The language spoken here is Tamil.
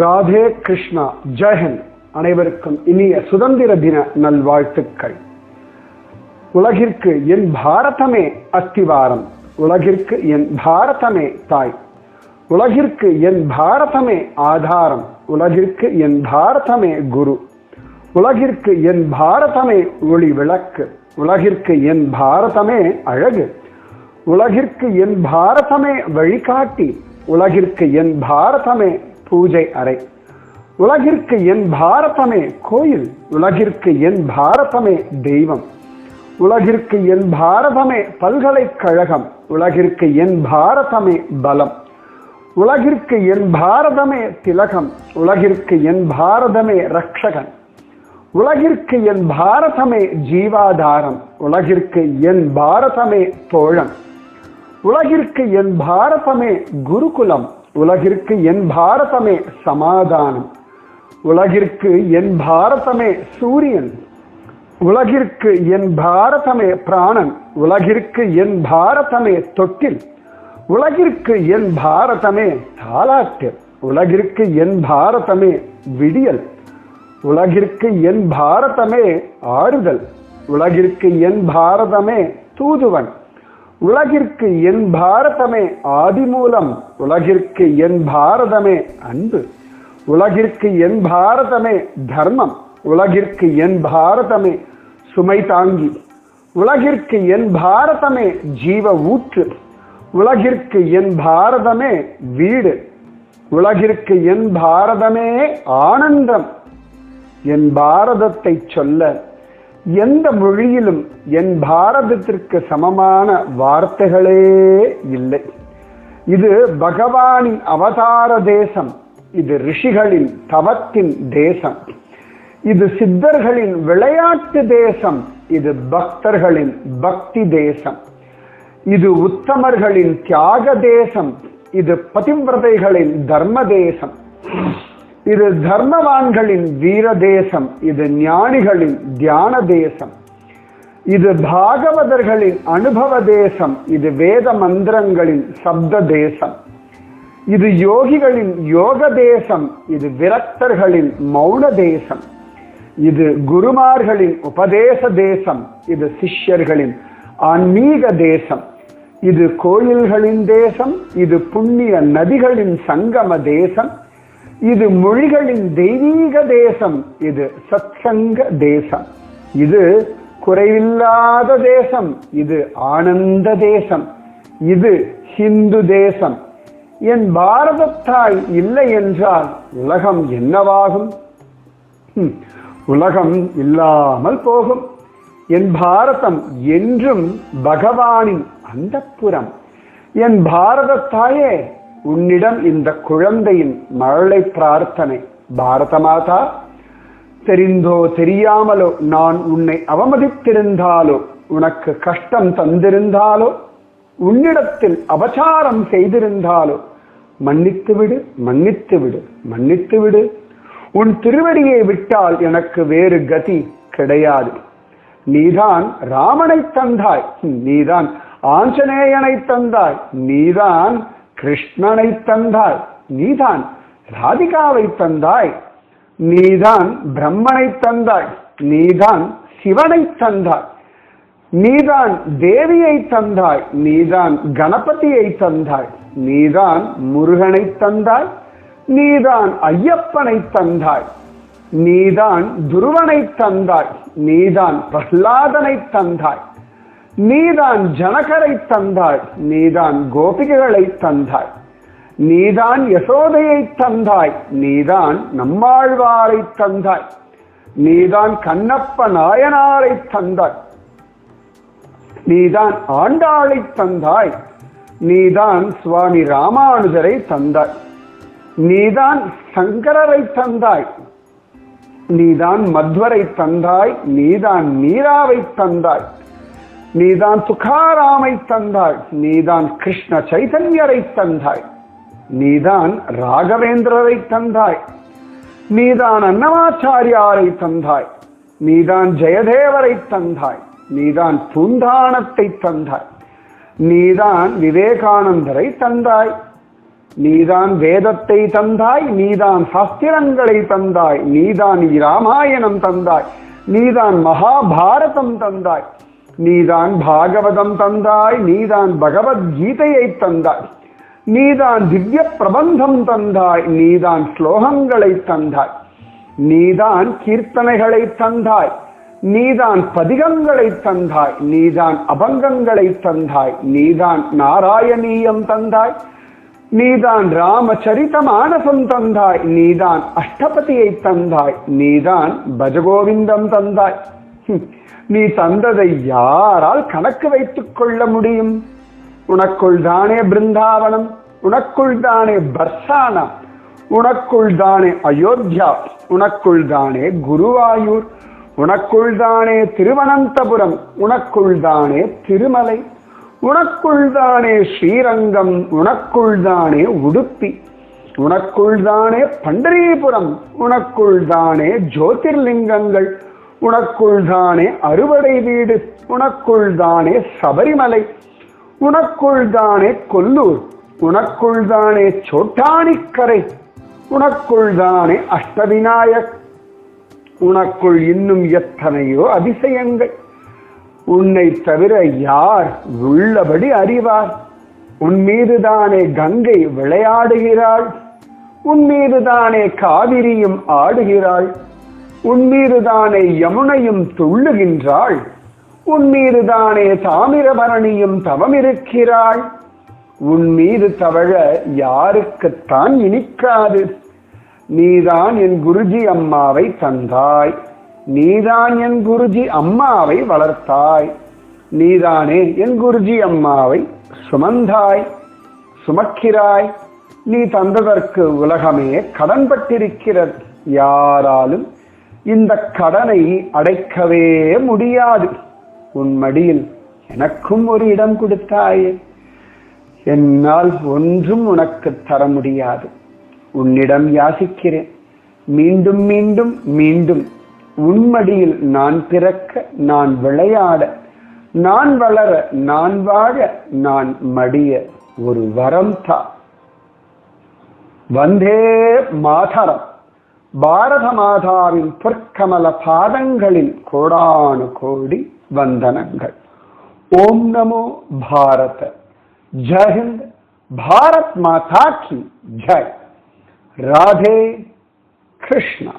ராதே கிருஷ்ணா ஜெயஹிந்த் அனைவருக்கும் இனிய சுதந்திர தின நல்வாழ்த்துக்கள். உலகிற்கு என் பாரதமே அஸ்திவாரம். உலகிற்கு என் பாரதமே தாய். உலகிற்கு என் பாரதமே ஆதாரம். உலகிற்கு என் பாரதமே குரு. உலகிற்கு என் பாரதமே ஒளி விளக்கு. உலகிற்கு என் பாரதமே அழகு. உலகிற்கு என் பாரதமே வழிகாட்டி. உலகிற்கு என் பாரதமே பூஜை அறை. உலகிற்கு என் பாரதமே கோயில் உலகிற்கு என் பாரதமே தெய்வம். உலகிற்கு என் பாரதமே பல்கலைக்கழகம் உலகிற்கு என் பாரதமே பலம். உலகிற்கு என் பாரதமே திலகம் உலகிற்கு என் பாரதமே ரக்ஷகன். உலகிற்கு என் பாரதமே ஜீவாதாரம் உலகிற்கு என் பாரதமே தோழன். உலகிற்கு என் பாரதமே குருகுலம் உலகிற்கு என் பாரதமே சமாதானம். உலகிற்கு என் பாரதமே சூரியன். உலகிற்கு என் பாரதமே பிராணன். உலகிற்கு என் பாரதமே தொட்டில். உலகிற்கு என் பாரதமே தாலாட்டு. உலகிற்கு என் பாரதமே விடியல். உலகிற்கு என் பாரதமே ஆறுதல். உலகிற்கு என் பாரதமே தூதுவன். உலகிற்கு என் பாரதமே ஆதிமூலம் உலகிற்கு என் பாரதமே அன்பு. உலகிற்கு என் பாரதமே தர்மம். உலகிற்கு என் பாரதமே சுமை தாங்கி. உலகிற்கு என் பாரதமே ஜீவ ஊற்று. உலகிற்கு என் பாரதமே வீடு. உலகிற்கு என் பாரதமே ஆனந்தம். என் பாரதத்தை சொல்ல எந்த மொழியிலும் என் பாரதத்திற்கு சமமான வார்த்தைகளே இல்லை. இது பகவானின் அவதார தேசம் இது ரிஷிகளின் தவத்தின் தேசம் இது சித்தர்களின் விளையாட்டு தேசம் இது பக்தர்களின் பக்தி தேசம் இது உத்தமர்களின் தியாக தேசம் இது பதிவிரதைகளின் தர்ம தேசம். இது தர்மவான்களின் வீர தேசம் இது ஞானிகளின் தியான தேசம் இது பாகவதர்களின் அனுபவ தேசம் இது வேத மந்திரங்களின் சப்த தேசம் இது யோகிகளின் யோக தேசம் இது விரக்தர்களின் மௌன தேசம் இது குருமார்களின் உபதேச தேசம் இது சிஷ்யர்களின் ஆன்மீக தேசம் இது கோயில்களின் தேசம் இது புண்ணிய நதிகளின் சங்கம தேசம் இது மொழிகளின் தெய்வீக தேசம். இது சத்சங்க தேசம். இது குறைவில்லாத தேசம். இது ஆனந்த தேசம். இது ஹிந்து தேசம். என் பாரதத்தாய் இல்லை என்றால் உலகம் என்னவாகும்? உலகம் இல்லாமல் போகும். என் பாரதம் என்றும் பகவானின் அந்தப்புறம் என் பாரதத்தாயே உன்னிடம் இந்த குழந்தையின் மழலை பிரார்த்தனை. பாரத மாதா தெரிந்தோ தெரியாமலோ நான் உன்னை அவமதித்திருந்தாலோ உனக்கு கஷ்டம் தந்திருந்தாலோ உன்னிடத்தில் அபச்சாரம் செய்திருந்தாலோ மன்னித்து விடு மன்னித்து விடு மன்னித்து விடு. உன் திருவடியை விட்டால் எனக்கு வேறு கதி கிடையாது. நீதான் ராமனை தந்தாய் நீதான் ஆஞ்சநேயனை தந்தாய் நீதான் கிருஷ்ணனை தந்தாய் நீதான் ராதிகாவை தந்தாய் நீதான் பிரம்மனை தந்தாய் நீதான் சிவனை தந்தாய் நீதான் தேவியை தந்தாய் நீதான் கணபதியை தந்தாய் நீதான் முருகனை தந்தாய் நீதான் ஐயப்பனை தந்தாய் நீதான் துருவனை தந்தாய் நீதான் பிரஹ்லாதனை தந்தாய். நீதான் ஜனகரை தந்தாய் நீதான் கோபிகைகளை தந்தாய். நீதான் யசோதையை தந்தாய் நீதான் நம்மாழ்வாரை தந்தாய். நீதான் கண்ணப்ப நாயனாரை தந்தாய். நீதான் ஆண்டாளை தந்தாய். நீதான் சுவாமி ராமானுஜரை தந்தாய். நீதான் சங்கரரை தந்தாய். நீதான் மத்வரை தந்தாய். நீதான் மீராவை தந்தாய். நீதான் துகாராமை தந்தாய் நீதான் கிருஷ்ண சைதன்யரை தந்தாய் நீதான் ராகவேந்திரரை தந்தாய் நீதான் அன்னமாச்சாரியாரை தந்தாய் நீதான் ஜெயதேவரை தந்தாய் நீதான் பூந்தானத்தை தந்தாய் நீதான் விவேகானந்தரை தந்தாய் நீதான் வேதத்தை தந்தாய் நீதான் சாஸ்திரங்களை தந்தாய் நீதான் ராமாயணம் தந்தாய் நீதான் மகாபாரதம் தந்தாய் நீதான் பாகவதம் தந்தாய் நீதான் பகவத்கீதையை தந்தாய். நீதான் திவ்ய பிரபந்தம் தந்தாய் நீதான் ஸ்லோகங்களை தந்தாய். நீதான் கீர்த்தனைகளை தந்தாய் நீதான் பதிகங்களை தந்தாய் நீதான் அபங்கங்களை தந்தாய் நீதான் நாராயணீயம் தந்தாய் நீதான் ராமச்சரித மானசம் தந்தாய் நீதான் அஷ்டபதியை தந்தாய் நீதான் பஜகோவிந்தம் தந்தாய். ஹம், நீ தந்ததை யாரால் கணக்கு வைத்துக் கொள்ள முடியும் உனக்குள் தானே பிருந்தாவனம் உனக்குள் தானே பர்சானா உனக்குள் தானே அயோத்தியா உனக்குள் தானே குருவாயூர் உனக்குள் தானே திருவனந்தபுரம் உனக்குள் தானே திருமலை உனக்குள் தானே ஸ்ரீரங்கம் உனக்குள் தானே உடுப்பி உனக்குள் தானே பண்டரீபுரம் உனக்குள் தானே ஜோதிர்லிங்கங்கள் உனக்குள் தானே அறுவடை வீடு உனக்குள் தானே சபரிமலை உனக்குள் தானே கொல்லூர் உனக்குள் தானே சோட்டானிக்கரை உனக்குள் தானே அஷ்டவிநாயக் உனக்குள் இன்னும் எத்தனையோ அதிசயங்கள். உன்னை தவிர யார் உள்ளபடி அறிவார்? உன் மீதுதானே கங்கை விளையாடுகிறாள். உன் மீதுதானே காவிரியும் ஆடுகிறாள். உன்மீதுதானே யமுனையும் துள்ளுகின்றாள். உன் மீதுதானே தாமிரபரணியும் தவமிருக்கிறாள். உன் மீது தவழ யாருக்குத்தான் இனிக்காது. நீதான் என் குருஜி அம்மாவை தந்தாய். நீதான் என் குருஜி அம்மாவை வளர்த்தாய். நீதானே என் குருஜி அம்மாவை சுமந்தாய் சுமக்கிறாய். நீ தந்ததற்கு உலகமே கடன்பட்டிருக்கிறது. யாராலும் இந்த கடனை அடைக்கவே முடியாது. உன் மடியில் எனக்கும் ஒரு இடம் கொடுத்தாயே. என்னால் ஒன்றும் உனக்கு தர முடியாது. உன்னிடம் யாசிக்கிறேன். மீண்டும் மீண்டும் மீண்டும். உன்மடியில் நான் பிறக்க நான் விளையாட. நான் வளர நான் வாழ நான் மடிய ஒரு வரம் தா. வந்தே மாதரம். பாரத மாதாவின் பொற்கமல பாதங்களில் கோடானு கோடி வந்தனங்கள். ஓம் நமோ பாரத. ஜஹிந்த் பாரத் மாதா கி ஜெய். ராதே கிருஷ்ணா.